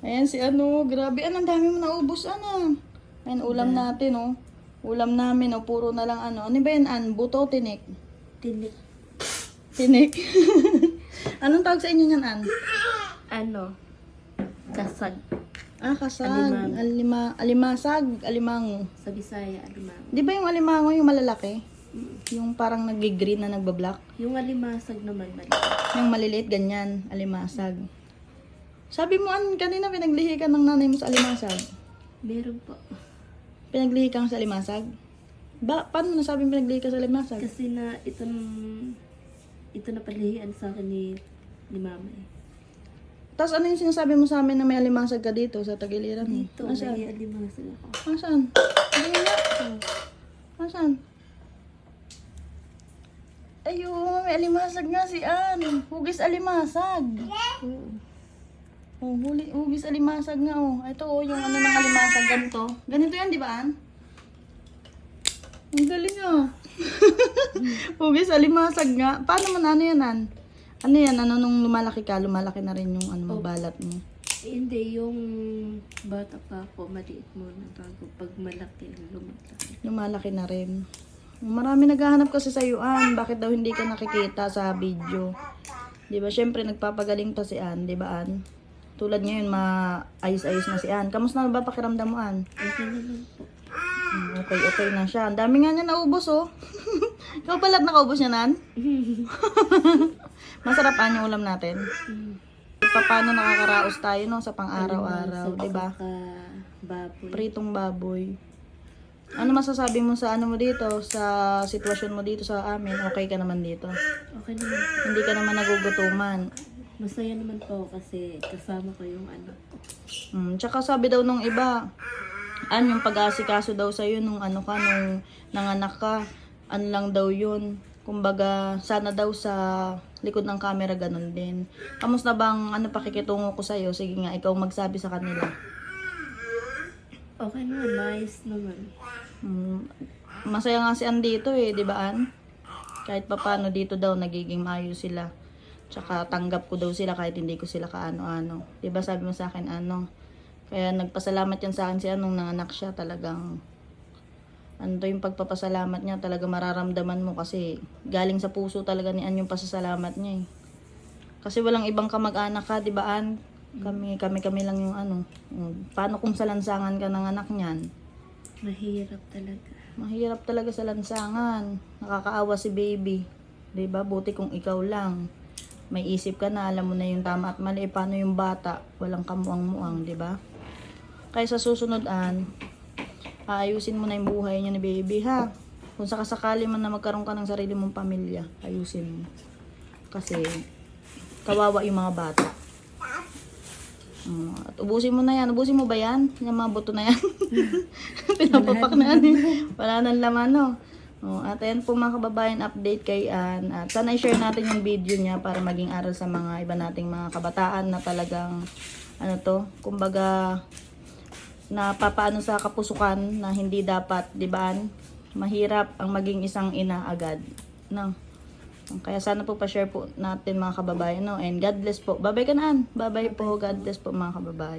Ayan si ano, grabe. An, ang dami mo naubos, ano. Ayan, ulam natin, oh. Ulam namin, oh. Puro na lang, ano. Ano ba yan, An? Buto, o tinik? Tinik. Tinik. Anong tawag sa inyo niyan, An? Ano? Kasag. Ah, kasag. Alimang. Alima, alimasag. Alimango. Sa Bisaya, alimang. Di ba yung alimango yung malalaki? Yung parang nag-green na nagbablock? Yung alimasag naman, mali. Yung maliliit, ganyan. Alimasag. Sabi mo, An, kanina pinaglihi ka ng nanay mo sa alimasag. Meron po. Pinaglihi ka sa alimasag? Ba, paano nasabing pinaglihi ka sa alimasag? Kasi na ito ito na palihian sa akin ni, ni mama eh. Tapos ano yung sinasabi mo sa amin na may alimasag ka dito sa tagiliran mo? Dito, Nasaan? may alimasag ako. Nasaan? Hindi nga. Nasaan? Ayun, may alimasag nga si Ann. Hugis alimasag. Oh, huli, hugis alimasag nga oh. Ito oh, yung ano ng alimasag ganito. Ganito yan, di ba Ann? Ang galing ah. hugis alimasag nga. Paano man ano yan Ann? Ano yan? Ano nung lumalaki ka, lumalaki na rin yung ano Oh. balat mo. Eh, hindi, yung bata pa ako, maliit muna bago pag malaki, lumaki. Lumalaki na rin. Marami naghahanap kasi sa iyo. Bakit daw hindi ka nakikita sa video? 'Di ba? Syempre nagpapagaling pa si Ann, 'di ba, Ann? Tulad ngayon, maayos-ayos na si Ann. Kamusta na ba pakiramdam mo, Ann? Okay Okay, na siya. Ang dami nga niya naubos, oh. Ikaw pala at nakaubos niya, Nan? Masarap, Ann, yung ulam natin. Paano nakakaraos tayo, no, sa pang-araw-araw, 'di ba? baboy. Pritong baboy. Ano masasabi mo sa ano mo dito, sa sitwasyon mo dito sa amin? Okay ka naman dito. Okay naman. Hindi ka naman nagugutuman. Masaya naman po kasi kasama ko yung anak ko. Mm, tsaka sabi daw nung iba, ano yung pag-aasikaso daw sa'yo nung ano ka, nung nanganak ka, ano lang daw yun. Kumbaga, sana daw sa likod ng camera ganun din. Kamusta bang ano pakikitungo ko sa'yo? Sige nga, ikaw magsabi sa kanila. Okay naman, nice naman. Mm, masaya nga si Ann dito eh, di ba Ann? Kahit papano dito daw nagiging maayos sila. Tsaka tanggap ko daw sila kahit hindi ko sila kaano-ano. Di ba sabi mo sa akin ano? Kaya nagpasalamat yan sa akin si Anong nanganak siya talagang ano to yung pagpapasalamat niya talaga mararamdaman mo kasi galing sa puso talaga ni An yung pasasalamat niya eh. Kasi walang ibang kamag-anak ka, di ba An? Kami, kami, kami lang yung ano. Paano kung sa lansangan ka ng anak niyan? Mahirap talaga. Mahirap talaga sa lansangan. Nakakaawa si baby. 'Di ba? Buti kung ikaw lang. May isip ka na, alam mo na yung tama at mali. Paano yung bata? Walang kamuang-muang, 'di ba? Kaya sa susunod an, aayusin mo na yung buhay niya ni baby ha. Kung sakasakali man na magkaroon ka ng sarili mong pamilya, ayusin mo. Kasi kawawa yung mga bata. Mm, at ubusin mo na yan. Ubusin mo ba yan? Yung mga buto na yan. Pinapapak na yan. eh. Wala nang laman, no? Oh, at ayan po mga kababayan, update kay Ann. At sana i-share natin yung video niya para maging aral sa mga iba nating mga kabataan na talagang, ano to, kumbaga, napapaano sa kapusukan na hindi dapat, di ba? Mahirap ang maging isang ina agad. No? Kaya sana po pa-share po natin mga kababayan. No? And God bless po. Babay ka na, Ann. Babay po. God bless po mga kababayan.